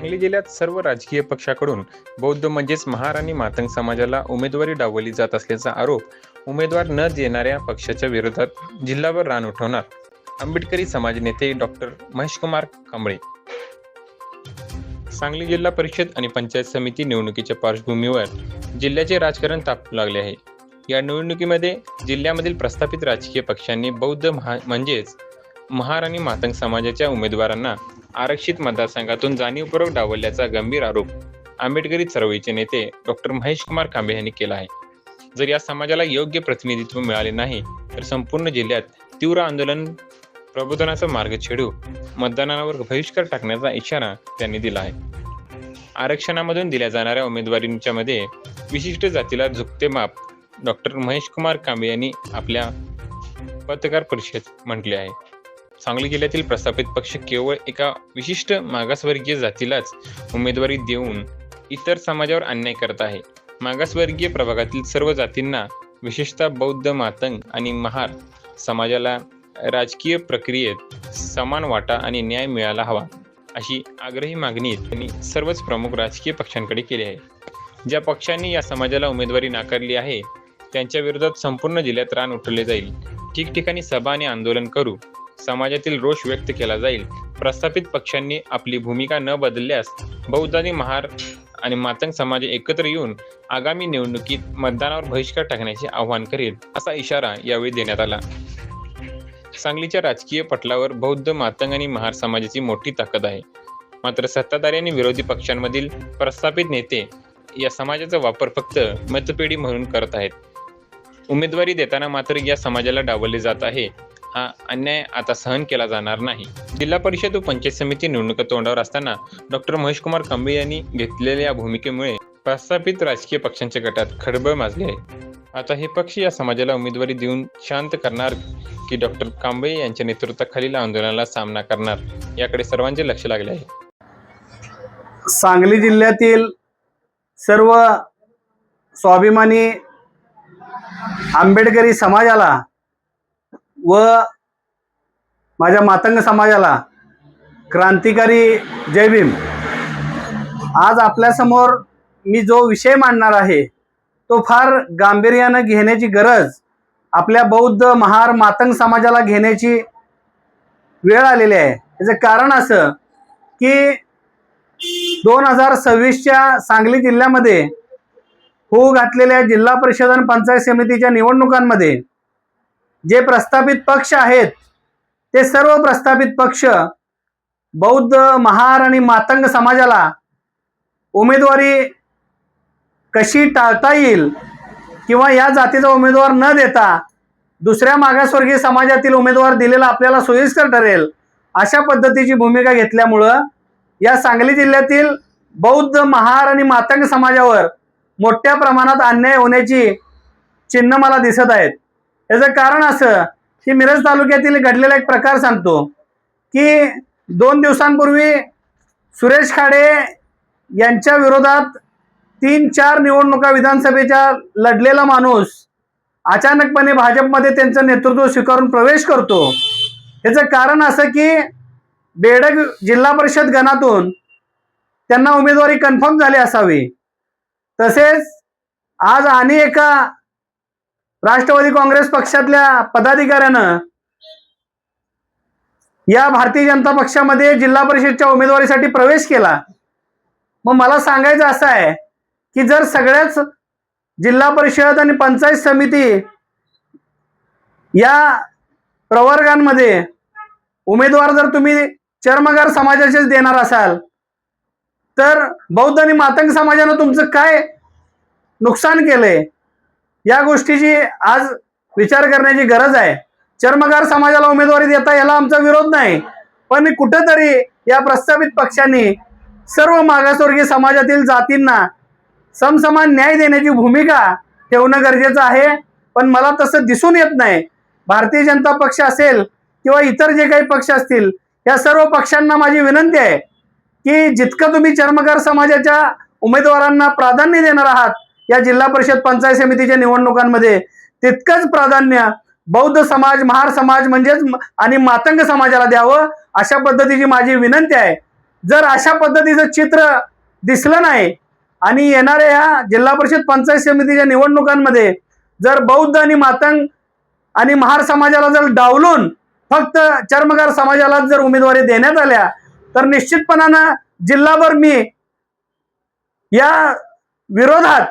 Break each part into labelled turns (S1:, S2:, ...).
S1: सांगली जिल्ह्यात सर्व राजकीय पक्षाकडून बौद्ध म्हणजेच महार आणि मातंग समाजाला उमेदवारी डावली जात असल्याचा आरोप उमेदवार न देणाऱ्या पक्षाच्या विरोधात जिल्हाभर रान उठवणार. आंबेडकरी समाज नेते डॉक्टर महेशकुमार कांबळे. सांगली जिल्हा परिषद आणि पंचायत समिती निवडणुकीच्या पार्श्वभूमीवर जिल्ह्याचे राजकारण तापू लागले आहे. या निवडणुकीमध्ये जिल्ह्यामधील प्रस्थापित राजकीय पक्षांनी बौद्ध म्हणजेच महार आणि मातंग समाजाच्या उमेदवारांना आरक्षित मतदारसंघातून जाणीवपूर्वक डावलल्याचा गंभीर आरोप आंबेडकरी चळवळीचे नेते डॉक्टर महेश कुमार कांबे यांनी केला आहे. जर या समाजाला योग्य प्रतिनिधित्व मिळाले नाही तर संपूर्ण जिल्ह्यात तीव्र आंदोलन प्रबोधनाचा मार्ग छेडू मतदानावर बहिष्कार टाकण्याचा इशारा त्यांनी दिला आहे. आरक्षणामधून दिल्या जाणाऱ्या उमेदवारींच्या मध्ये विशिष्ट जातीला झुकते माप डॉक्टर महेश कुमार कांबे यांनी आपल्या पत्रकार परिषदेत म्हटले आहे. सांगली जिल्ह्यातील प्रस्थापित पक्ष केवळ एका विशिष्ट मागासवर्गीय जातीलाच उमेदवारी देऊन इतर समाजावर अन्याय करत आहे. मागासवर्गीय प्रभागातील सर्व जातींना विशेषतः बौद्ध मातंग आणि महार समाजाला राजकीय प्रक्रियेत समान वाटा आणि न्याय मिळाला हवा अशी आग्रही मागणी त्यांनी सर्वच प्रमुख राजकीय पक्षांकडे केली आहे. ज्या पक्षांनी या समाजाला उमेदवारी नाकारली आहे त्यांच्या विरोधात संपूर्ण जिल्ह्यात रान उठवले जाईल. ठिकठिकाणी सभा आणि आंदोलन करू समाजातील रोष व्यक्त केला जाईल. प्रस्थापित पक्षांनी आपली भूमिका न बदलल्यास बौद्ध महार आणि मातंग समाज एकत्र येऊन आगामी निवडणुकीत मतदानावर बहिष्कार टाकण्याचे आवाहन करेल असा इशारा यावेळी देण्यात आला. सांगलीच्या राजकीय पटलावर बौद्ध मातंग आणि महार समाजाची मोठी ताकद आहे. मात्र सत्ताधारी आणि विरोधी पक्षांमधील प्रस्थापित नेते या समाजाचा वापर फक्त मतपेढी म्हणून करत आहेत. उमेदवारी देताना मात्र या समाजाला डावलले जात आहे. हा अन्याय आता सहन केला जाणार नाही. जिल्हा परिषद व पंचायत समिती निवडणुका तोंडावर असताना डॉक्टर महेशकुमार कांबळे यांनी घेतलेल्या या भूमिकेमुळे प्रस्थापित राजकीय पक्षांच्या गटात खडबळ माजली आहे. आता हे पक्ष या समाजाला उमेदवारी देऊन शांत करणार की डॉक्टर कांबळे यांच्या नेतृत्वाखालील आंदोलनाला सामना करणार याकडे सर्वांचे लक्ष लागले आहे.
S2: सांगली जिल्ह्यातील सर्व स्वाभिमानी आंबेडकरी समाजाला व माझ्या मातंग समाजाला क्रांतिकारी जय भीम. आज आपल्यासमोर मी जो विषय मांडणार आहे तो फार गांभीर्यानं घेण्याची गरज आपल्या बौद्ध महार मातंग समाजाला घेण्याची वेळ आलेली आहे. याचं कारण असं की दोन हजार सव्वीसच्या सांगली जिल्ह्यामध्ये होऊ घातलेल्या जिल्हा परिषद आणि पंचायत समितीच्या निवडणुकांमध्ये जे प्रस्थापित पक्ष आहेत ते सर्व प्रस्थापित पक्ष बौद्ध महार आणि मातंग समाजाला उमेदवारी कशी टाळता येईल किंवा या जातीचा उमेदवार न देता दुसऱ्या मागासवर्गीय समाजातील उमेदवार दिलेला आपल्याला सोयीस्कर ठरेल अशा पद्धतीची भूमिका घेतल्यामुळं या सांगली जिल्ह्यातील बौद्ध महार आणि मातंग समाजावर मोठ्या प्रमाणात अन्याय होण्याची चिन्ह मला दिसत आहेत. याचं कारण असं की मिरज तालुक्यातील घडलेला एक प्रकार सांगतो की दोन दिवसांपूर्वी सुरेश खाडे यांच्या विरोधात तीन चार निवडणुका विधानसभेच्या लढलेला माणूस अचानकपणे भाजपमध्ये त्यांचं नेतृत्व स्वीकारून प्रवेश करतो. याचं कारण असं की बेडग जिल्हा परिषद गणातून त्यांना उमेदवारी कन्फर्म झाली असावी. तसेच आज आणि एका राष्ट्रवादी काँग्रेस पक्षातल्या पदाधिकाऱ्यानं या भारतीय जनता पक्षामध्ये जिल्हा परिषदच्या उमेदवारीसाठी प्रवेश केला. मग मला सांगायचं असं आहे की जर सगळ्याच जिल्हा परिषद आणि पंचायत समिती या प्रवर्गांमध्ये उमेदवार जर तुम्ही चर्मगार समाजाचेच देणार असाल तर बौद्ध आणि मातंग समाजानं तुमचं काय नुकसान केलंय? या गोष्टीची आज विचार करण्याची गरज आहे. चर्मगार समाजाला उमेदवारी देता याला आमचा विरोध नाही. पण कुठंतरी या प्रस्तावित पक्षांनी सर्व मागासवर्गीय समाजातील जातींना समसमान न्याय देण्याची भूमिका ठेवणं गरजेचं आहे. पण मला तसं दिसून येत नाही. भारतीय जनता पक्ष असेल किंवा इतर जे काही पक्ष असतील या सर्व पक्षांना माझी विनंती आहे की जितकं तुम्ही चर्मकार समाजाच्या उमेदवारांना प्राधान्य देणार आहात या जिल्हा परिषद पंचायत समितीच्या निवडणुकांमध्ये तितकंच प्राधान्य बौद्ध समाज महार समाज म्हणजेच आणि मातंग समाजाला द्यावं अशा पद्धतीची माझी विनंती आहे. जर अशा पद्धतीचं चित्र दिसलं नाही आणि येणाऱ्या ह्या जिल्हा परिषद पंचायत समितीच्या निवडणुकांमध्ये जर बौद्ध आणि मातंग आणि महार समाजाला जर डावलून फक्त चर्मकार समाजाला जर उमेदवारी देण्यात आल्या तर निश्चितपणानं जिल्हाभर मी या विरोधात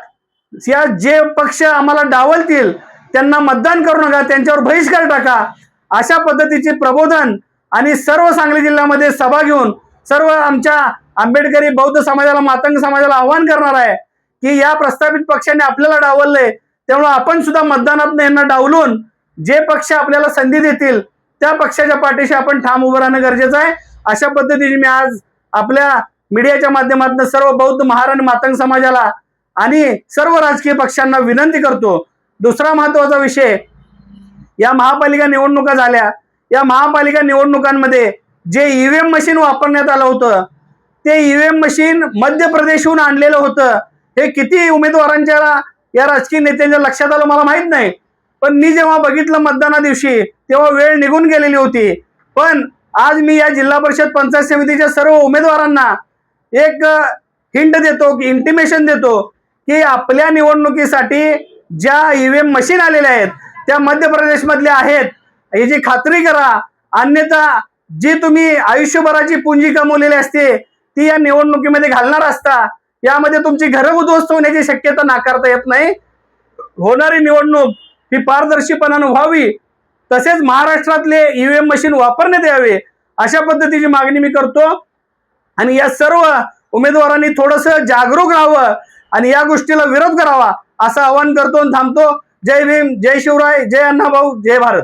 S2: या जे पक्ष आम्हाला डावलतील त्यांना मतदान करू नका त्यांच्यावर बहिष्कार टाका. अशा पद्धतीचे प्रबोधन आणि सर्व सांगली जिल्ह्यामध्ये सभा घेऊन सर्व आमच्या आंबेडकरी बौद्ध समाजाला मातंग समाजाला आव्हान करणार आहे की या प्रस्थापित पक्षाने आपल्याला डावलले त्यामुळे आपण सुद्धा मतदानात यांना डावलून जे पक्ष आपल्याला संधी देतील त्या पक्षाच्या पाठीशी आपण ठाम उभं राहणं गरजेचं आहे. अशा पद्धतीने मी आज आपल्या मीडियाच्या माध्यमातून सर्व बौद्ध महार आणि मातंग समाजाला आणि सर्व राजकीय पक्षांना विनंती करतो दुसरा महत्त्वाचा विषय या महापालिका निवडणुका झाल्या. या महापालिका निवडणुकांमध्ये जे ईव्हीएम मशीन वापरण्यात आलं होतं ते ईव्हीएम मशीन मध्य प्रदेशहून आणलेलं होतं. हे किती उमेदवारांच्या या राजकीय नेत्यांच्या लक्षात आलं मला माहीत नाही. पण मी जेव्हा बघितलं मतदाना दिवशी तेव्हा वेळ निघून गेलेली होती. पण आज मी या जिल्हा परिषद पंचायत समितीच्या सर्व उमेदवारांना एक हिंट देतो की इंटिमेशन देतो. की आपल्या निवडणुकीसाठी ज्या ईव्हीएम मशीन आलेल्या आहेत त्या मध्य प्रदेशमधल्या आहेत याची खात्री करा. अन्यथा जी तुम्ही आयुष्यभराची पुंजी कमवलेली असते ती या निवडणुकीमध्ये घालणार असता यामध्ये तुमची घरं उद्ध्वस्त होण्याची शक्यता नाकारता येत नाही. होणारी निवडणूक ही पारदर्शीपणानं व्हावी. तसेच महाराष्ट्रातले ईव्हीएम मशीन वापरण्यात यावे अशा पद्धतीची मागणी मी करतो. आणि या सर्व उमेदवारांनी थोडंसं जागरूक राहावं आणि या गोष्टीला विरोध करावा असं आवाहन करतो आणि थांबतो. जय भीम जय शिवराय जय अण्णाभाऊ जय भारत.